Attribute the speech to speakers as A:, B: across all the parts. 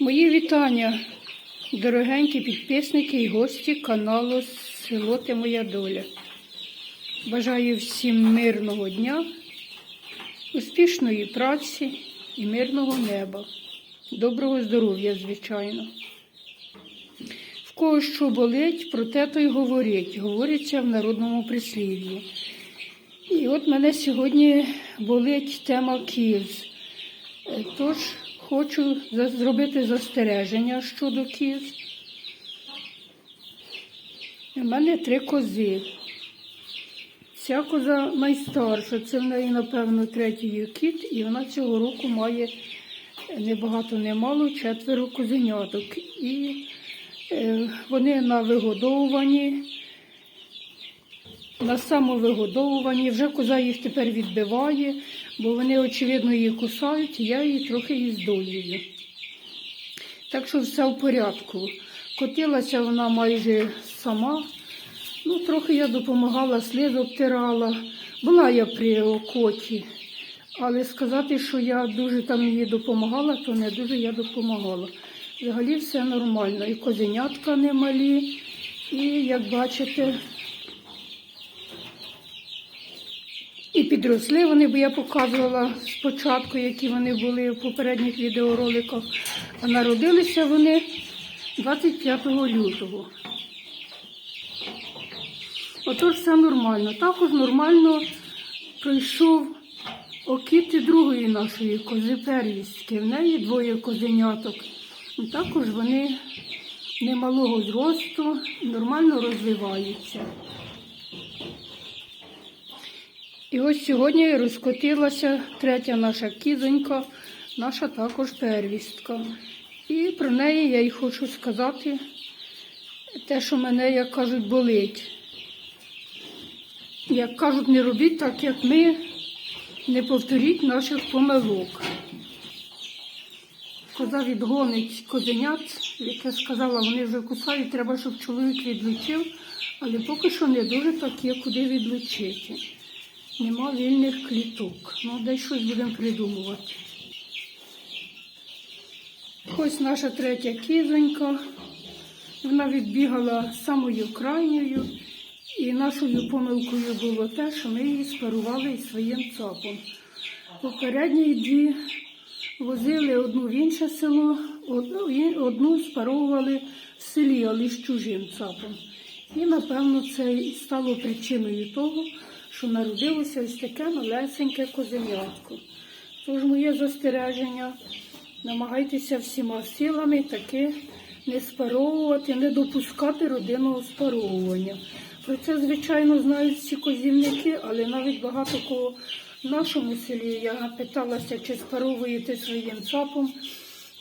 A: Мої вітання, дорогенькі підписники і гості каналу Село Ти Моя Доля. Бажаю всім мирного дня, успішної праці і мирного неба, доброго здоров'я, звичайно. В кого що болить, про те то й говорить, говориться в народному прислів'ї. І от мене сьогодні болить тема кіз. Е, Тож хочу зробити застереження щодо кіз. У мене три кози. Ця коза найстарша, це в неї, напевно, третій кіт, і вона цього року має не багато, не четверо козеняток. І е, вони на вигодовуванні, на самовигодовуванні. Вже коза їх тепер відбиває, бо вони, очевидно, її кусають, і я її трохи і здоюю. Так що все в порядку. Котилася вона майже сама. Ну, трохи я допомагала, сліз обтирала. Була я при окоті. Але сказати, що я дуже там їй допомагала, то не дуже я допомагала. Взагалі все нормально. І козенятка немалі, і як бачите, підросли вони, бо я показувала спочатку, які вони були в попередніх відеороликах. А народилися вони 25 лютого. Отож все нормально. Також нормально пройшов окіти другої нашої кози первістки. В неї двоє козеняток. Також вони немалого зросту, нормально розвиваються. І ось сьогодні розкотилася третя наша кізонька, наша також первістка. І про неї я й хочу сказати те, що мене, як кажуть, болить. Як кажуть, не робіть так, як ми, не повторіть наших помилок. Коза відгонить козенят, яке сказала, вони вже кусають, треба, щоб чоловік відлучив, але поки що не дуже так є, куди відлучити. Нема вільних кліток. Ну, десь щось будемо придумувати. Ось наша третя кізонька. Вона відбігала самою крайньою. І нашою помилкою було те, що ми її спарували із своїм цапом. Попередні дві возили одну в інше село, одну, спаровували в селі, але з чужим цапом. І, напевно, це стало причиною того, що народилося ось таке малесеньке козенятко. Тож моє застереження, намагайтеся всіма силами таки не спаровувати, не допускати родинного спаровування. Про це, звичайно, знають всі козівники, але навіть багато кого в нашому селі я питалася, чи спаровуєте своїм цапом.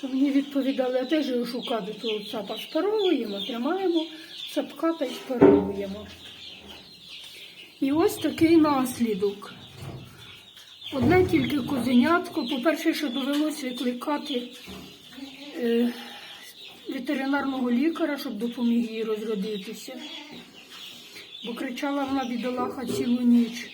A: То мені відповідали, а де ж його шукати того цапа? Спаровуємо, тримаємо цапка та й спаровуємо. І ось такий наслідок. Одне тільки козенятко. По-перше, що довелося викликати е, ветеринарного лікаря, щоб допоміг їй розродитися. Бо кричала вона бідолаха цілу ніч.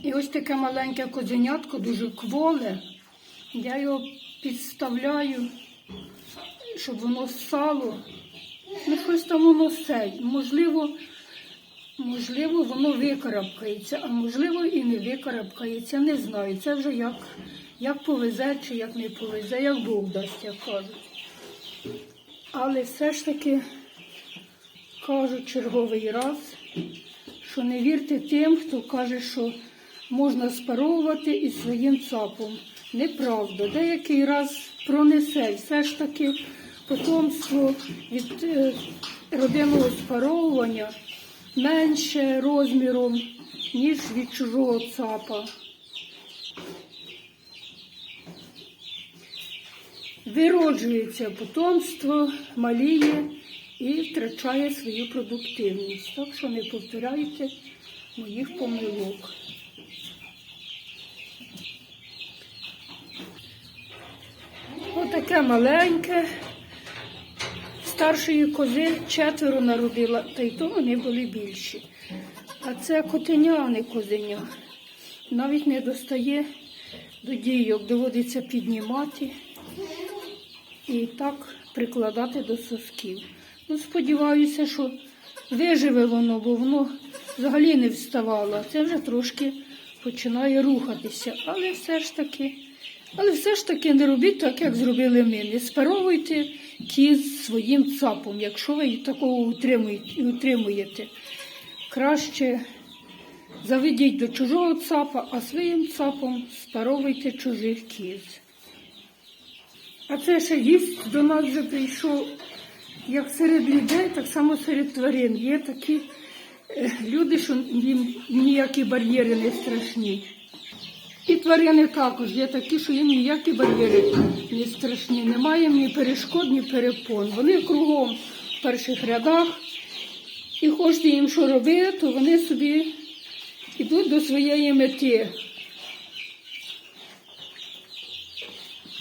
A: І ось таке маленьке козенятко, дуже кволе. Я його підставляю, щоб воно ссало. Ну, щось там воно сей. Можливо, можливо, воно викарабкається, а можливо і не викарабкається. Не знаю. Це вже як, як повезе чи як не повезе, як Бог дасть, як кажуть. Але все ж таки кажу черговий раз, що не вірте тим, хто каже, що можна спаровувати із своїм цапом. Неправда. Деякий раз пронесе. Все ж таки потомство від е, родинного спаровування менше розміром, ніж від чужого цапа. Вироджується потомство, маліє і втрачає свою продуктивність. Так що не повторяйте моїх помилок. Отаке маленьке. Старшої кози четверо народила, та й то вони були більші. А це котеня, а не козеня. Навіть не достає до дійок, доводиться піднімати і так прикладати до сосків. Ну, сподіваюся, що виживе воно, бо воно взагалі не вставало, це вже трошки починає рухатися. Але все ж таки, але все ж таки не робіть так, як зробили ми. Не спаровуйте кіз своїм цапом, якщо ви такого утримуєте. утримуєте. Краще заведіть до чужого цапа, а своїм цапом спаровуйте чужих кіз. А це ще гість до нас вже прийшов, як серед людей, так само серед тварин. Є такі е, люди, що їм ніякі бар'єри не страшні. І тварини також є такі, що їм ніякі бар'єри не страшні. Немає ні перешкод, ні перепон. Вони кругом в перших рядах. І хочете їм що робити, то вони собі йдуть до своєї мети.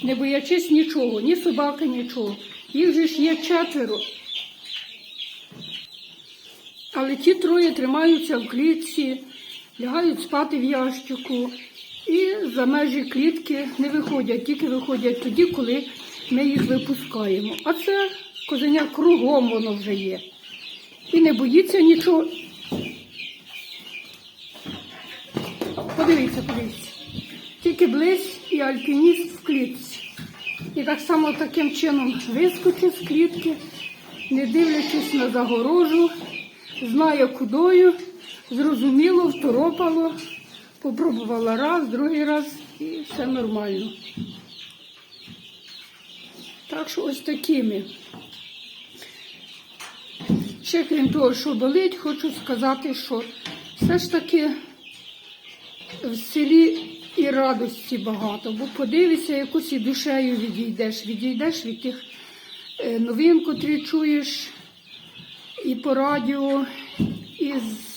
A: Не боячись нічого, ні собаки, нічого. Їх же ж є четверо. Але ті троє тримаються в клітці, лягають спати в ящику і за межі клітки не виходять, тільки виходять тоді, коли ми їх випускаємо. А це козеня кругом воно вже є. І не боїться нічого. Подивіться, подивіться. Тільки близь і альпініст в клітці. І так само таким чином вискочив з клітки, не дивлячись на загорожу, знає кудою, зрозуміло, второпало, попробувала раз, другий раз і все нормально. Так що ось такими. Ще крім того, що болить, хочу сказати, що все ж таки в селі і радості багато, бо подивися, якось і душею відійдеш. Відійдеш від тих е, новин, котрі чуєш і по радіо, і з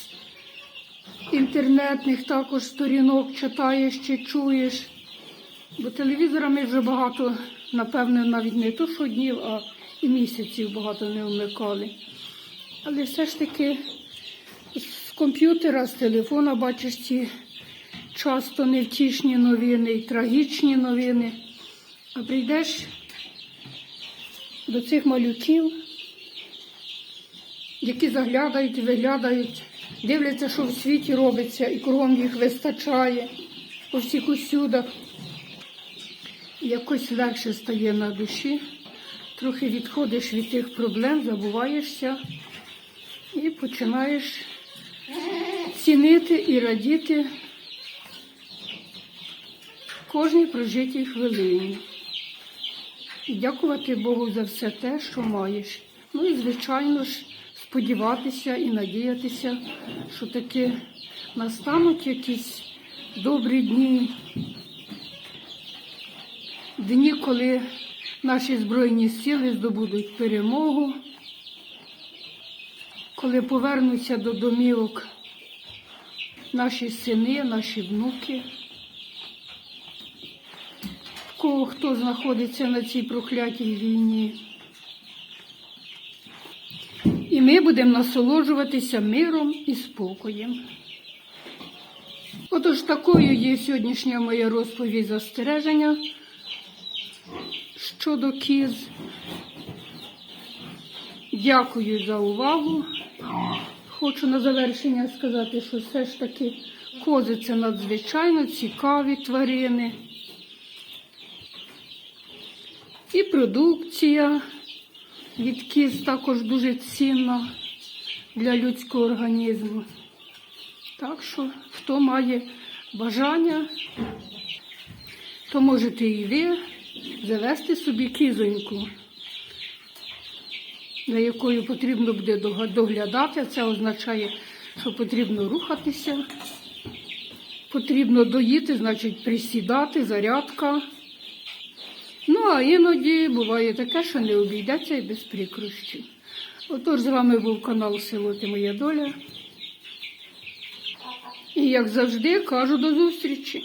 A: інтернетних також сторінок читаєш чи чуєш. Бо телевізора ми вже багато, напевне, навіть не то що днів, а і місяців багато не вмикали. Але все ж таки з комп'ютера, з телефона бачиш ці часто невтішні новини і трагічні новини. А прийдеш до цих малюків, які заглядають виглядають, дивляться, що в світі робиться, і кругом їх вистачає по всіх усюдах. Якось легше стає на душі, трохи відходиш від тих проблем, забуваєшся і починаєш цінити і радіти кожній прожитій хвилині. І дякувати Богу за все те, що маєш. Ну і, звичайно ж, сподіватися і надіятися, що таки настануть якісь добрі дні, дні, коли наші Збройні сили здобудуть перемогу, коли повернуться до домівок наші сини, наші внуки. Кого хто знаходиться на цій проклятій війні. Ми будемо насолоджуватися миром і спокоєм. Отож, такою є сьогоднішня моя розповідь застереження щодо кіз. Дякую за увагу. Хочу на завершення сказати, що все ж таки кози це надзвичайно цікаві тварини. І продукція від також дуже цінна для людського організму. Так що, хто має бажання, то можете і ви завести собі кізоньку, за якою потрібно буде доглядати. Це означає, що потрібно рухатися, потрібно доїти, значить присідати, зарядка. Ну, а іноді буває таке, що не обійдеться і без прикрощів. Отож, з вами був канал Село Ти Моя Доля. І як завжди кажу до зустрічі.